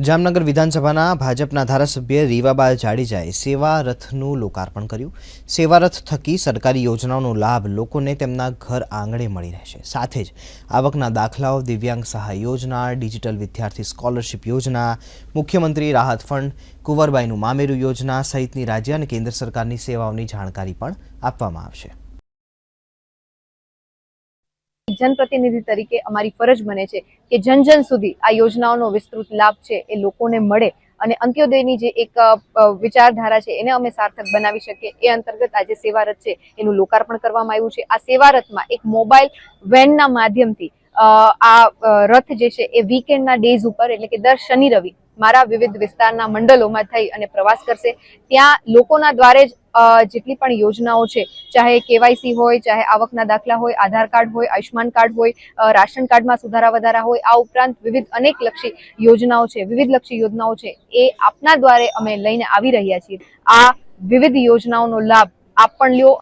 જામનગર વિધાનસભાના ભાજપના ધારાસભ્ય રીવાબા જાડેજાએ સેવા રથનું લોકાર્પણ કર્યું. સેવા રથ થકી સરકારી યોજનાઓનો લાભ લોકોને તેમના ઘર આંગણે મળી રહેશે. સાથે જ આવકના દાખલાઓ, દિવ્યાંગ સહાય યોજના, ડિજિટલ વિદ્યાર્થી સ્કોલરશિપ યોજના, મુખ્યમંત્રી રાહત ફંડ, કુંવરબાઈનું મામેરું યોજના સહિતની રાજ્ય અને કેન્દ્ર સરકારની સેવાઓની જાણકારી પણ આપવામાં આવશે. જનપ્રતિનિધિ તરીકે અમારી ફરજ બને છે કે જન જન સુધી આ યોજનાઓનો વિસ્તૃત લાભ છે એ લોકોને મળે અને અંત્યોદયની જે એક વિચારધારા છે એને અમે સાર્થક બનાવી શકીએ. એ અંતર્ગત આજે સેવા રથ છે. એનું લોકાર્પણ કરવામાં આવ્યું છે. આ સેવા રથમાં એક મોબાઈલ વેનના માધ્યમથી આ રથ જે છે એ વીકેન્ડના ડેઝ ઉપર, એટલે કે દર શનિ રવિ મારા વિવિધ વિસ્તારના મંડલોમાં થઈ અને પ્રવાસ કરશે. ત્યાં લોકોના દ્વારે જ જેટલી પણ યોજનાઓ છે, ચાહે કેવાયસી હોય, ચાહે આવકના દાખલા હોય, આધાર કાર્ડ હોય આયુષ્માન કાર્ડ હોય રાશન કાર્ડમાં સુધારા વધારા હોય, આ ઉપરાંત વિવિધ અનેક લક્ષી યોજનાઓ છે, વિવિધ લક્ષી યોજનાઓ છે, એ આપના દ્વારે અમે લઈને આવી રહ્યા છીએ. આ વિવિધ યોજનાઓનો લાભ આપ પણ લ્યો.